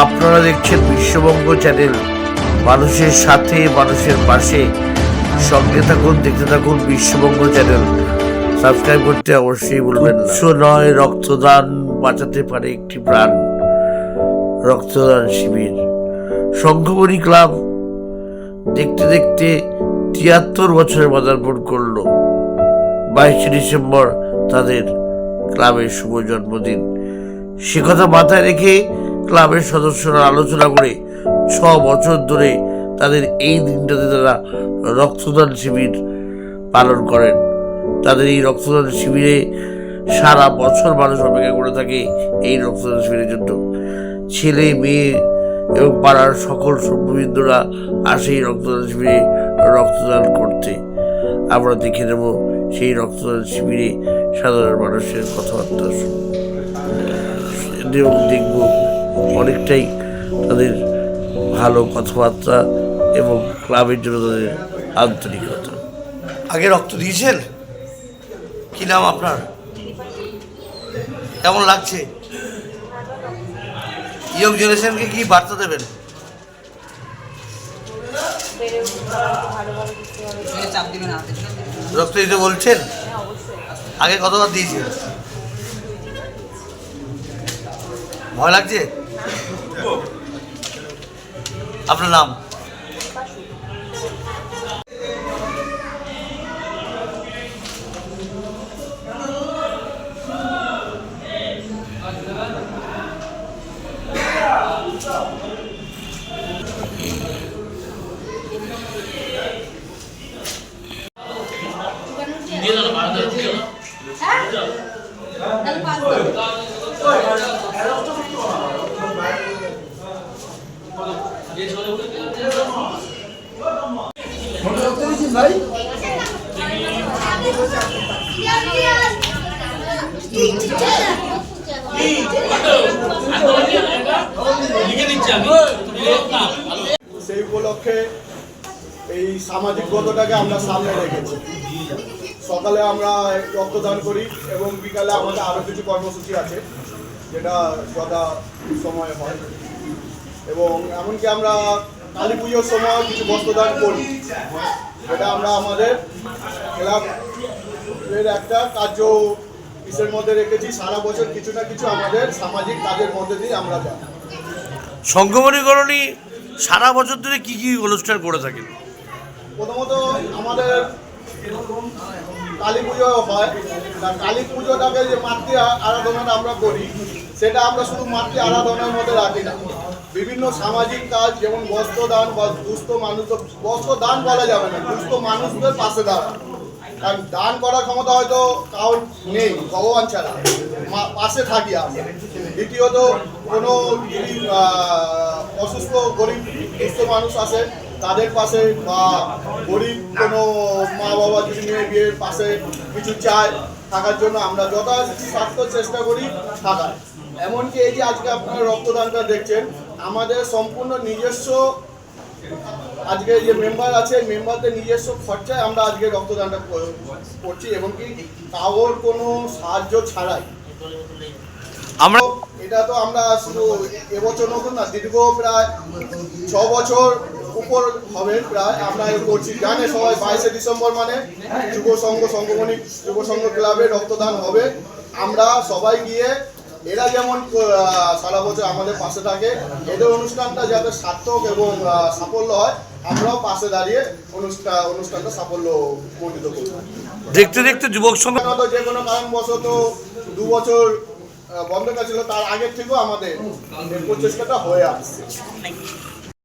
আপনারা দেখছেন বিশ্ববঙ্গ চ্যানেল। মানুষের সাথে, মানুষের পাশে। সঙ্গে থাকুন, দেখতে থাকুন বিশ্ববঙ্গ চ্যানেল। সাবস্ক্রাইব করতে অবশ্যই বলবেন উৎস নয়, রক্তদান বাঁচাতে পারে একটি প্রাণ। রক্তদান শিবির। সংঘবনী ক্লাব দেখতে দেখতে তিয়াত্তর বছরে পদার্পণ করল। বাইশে ডিসেম্বর তাদের ক্লাবের শুভ জন্মদিন। সে কথা মাথায় রেখে ক্লাবের সদস্যরা আলোচনা করে ছ বছর ধরে তাদের এই দিনটাতে তারা রক্তদান শিবির পালন করেন। তাদের এই রক্তদান শিবিরে সারা বছর মানুষ অপেক্ষা করে থাকে এই রক্তদান শিবিরের জন্য। ছেলে, মেয়ে এবং পাড়ার সকল সভ্যবৃন্দরা আসে এই রক্তদান শিবিরে রক্তদান করতে। আমরা দেখে নেব সেই রক্তদান শিবিরে সাধারণ মানুষের কথাবার্তা। এবং দেখব। অনেকটাই তাদের ভালো কথাবার্তা এবং ক্লাবের জন্য তাদের আন্তরিকতা। আগে রক্ত দিয়েছেন? কি নাম আপনার? কেমন লাগছে? ইয়ং জেনারেশনকে কি বার্তা দেবেন? রক্ত দিতে বলছেন? আগে কতবার হবে ভয় দিবে না হাতে রক্ত দিতে বলছেন হ্যাঁ অবশ্যই আগে কতবার দিয়েছেন ভয় লাগছে আপনার সেই উপলক্ষে এই সামাজিকতাটাকে আমরা সামনে রেখেছি। সকালে আমরা রক্তদান করি এবং বিকালে আমাদের আরও কিছু কর্মসূচি আছে, যেটা যথা সময় হয়। এবং এমনকি আমরা কালী পুজোর সময় কিছু বস্ত্রদান করি। এটা আমরা আমাদের ক্লাবের একটা কার্য ইসের মধ্যে রেখেছি। সারা বছর কিছু না কিছু আমাদের সামাজিক কাজের মধ্যে দিয়ে আমরা যাই। সংগমনীকরণী সারা বছর ধরে কি কি অনুষ্ঠান করে থাকেন? প্রথমত আমাদের কালী পুজো হয়। কালী পুজোটাকে যে মাতৃ আরাধনাটা আমরা করি, সেটা আমরা শুধু মাতৃ আরাধনার মধ্যে রাখি না। বিভিন্ন সামাজিক কাজ, যেমন বস্ত্রদান বা দুস্থ মানুষ, বস্ত্রদান বলা যাবে না, দুস্থ মানুষদের পাশে দাঁড়ানো। কারণ দান করার ক্ষমতা হয়তো কারোর নেই, ভগবান ছাড়া। পাশে থাকি আমরা। দ্বিতীয়ত, কোনো অসুস্থ, গরিব, দুস্থ মানুষ আসে তাদের পাশে বা গরিব কোনো মা বাবা যদি মেয়ে বিয়ের পাশে কিছু চায় থাকার জন্য আমরা যথাসাধ্য চেষ্টা করি থাকার। এমনকি এই যে আজকে আপনারা রক্তদানটা দেখছেন আমাদের সম্পূর্ণ নিজস্ব আজকে যে মেম্বার আছে মেম্বারদের নিজস্ব খরচায় আমরা আজকে রক্তদানটা করছি এবং কি কারোর কোনো সাহায্য ছাড়াই। আমরা এটা তো আমরা শুধু এবছর নতুন না দীর্ঘ প্রায় ছ বছর উপর হবে প্রায় আমরা করছি। জানে সবাই বাইশে ডিসেম্বর মানে যুব সংঘ সংগমনী যুব সংঘ ক্লাবে রক্তদান হবে। আমরা সবাই গিয়ে এরা যেমন সারা বছর আমাদের পাশে থাকে এদের অনুষ্ঠানটা যাতে সার্থক এবং সাফল্য হয় আমরাও পাশে দাঁড়িয়ে অনুষ্ঠান অনুষ্ঠানটা সাফল্য মণ্ডিত করব। দেখতে দেখতে যুবক সংঘ যে কোনো কারণবশত দু বছর বন্ধ ছিল তার আগের থেকেও আমাদের প্রচেষ্টাটা হয়ে আসছে।